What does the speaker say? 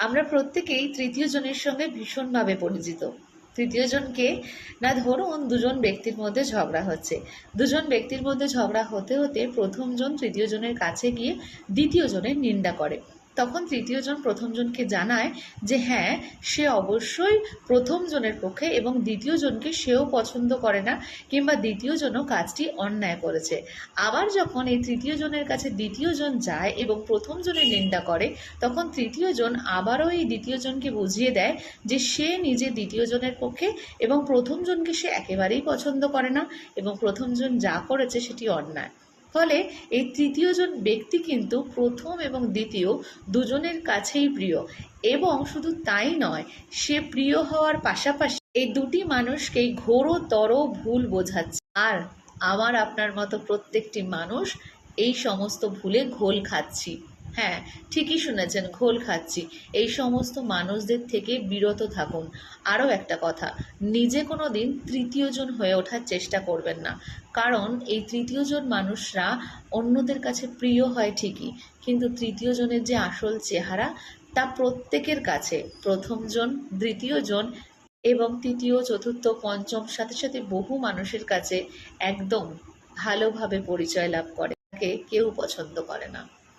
আমরা প্রত্যেকেই তৃতীয় জনের সঙ্গে ভীষণভাবে পরিচিত। তৃতীয় জনকে, না ধরুন দুজন ব্যক্তির মধ্যে ঝগড়া হচ্ছে। দুজন ব্যক্তির মধ্যে ঝগড়া হতে হতে প্রথম জন তৃতীয় জনের কাছে গিয়ে দ্বিতীয় জনের নিন্দা করে। তখন তৃতীয় জন প্রথম জনকে জানায় যে হ্যাঁ সে অবশ্যই প্রথম জনের পক্ষে এবং দ্বিতীয় জনকে সেও পছন্দ করে না কিংবা দ্বিতীয় জনও কাজটি অন্যায় করেছে। আবার যখন এই তৃতীয় জনের কাছে দ্বিতীয় জন যায় এবং প্রথম জনের নিন্দা করে, তখন তৃতীয় জন আবারও এই দ্বিতীয় জনকে বুঝিয়ে দেয় যে সে নিজে দ্বিতীয় জনের পক্ষে এবং প্রথম জনকে সে একেবারেই পছন্দ করে না এবং প্রথম জন যা করেছে সেটি অন্যায়। ফলে এই তৃতীয় জন ব্যক্তি কিন্তু প্রথম এবং দ্বিতীয় দুজনের কাছেই প্রিয়। এবং শুধু তাই নয়, সে প্রিয় হওয়ার পাশাপাশি এই দুটি মানুষকেই ঘোরতর ভুল বোঝাচ্ছে। আর আমার আপনার মতো প্রত্যেকটি মানুষ এই সমস্ত ভুলে ঘোল খাচ্ছি। হ্যাঁ ঠিকই শুনেছেন ঘোল খাচ্ছি। এই সমস্ত মানুষদের থেকে বিরত থাকুন। আরও একটা কথা, নিজে কোনো দিন তৃতীয়জন হয়ে ওঠার চেষ্টা করবেন না। কারণ এই তৃতীয়জন মানুষরা অন্যদের কাছে প্রিয় হয় ঠিকই, কিন্তু তৃতীয়জনের যে আসল চেহারা, তা প্রত্যেকের কাছে প্রথমজন দ্বিতীয়জন এবং তৃতীয়, চতুর্থ, পঞ্চম, সাথে সাথে বহু মানুষের কাছে একদম ভালোভাবে পরিচয় লাভ করে তাকে কেউ পছন্দ করে না।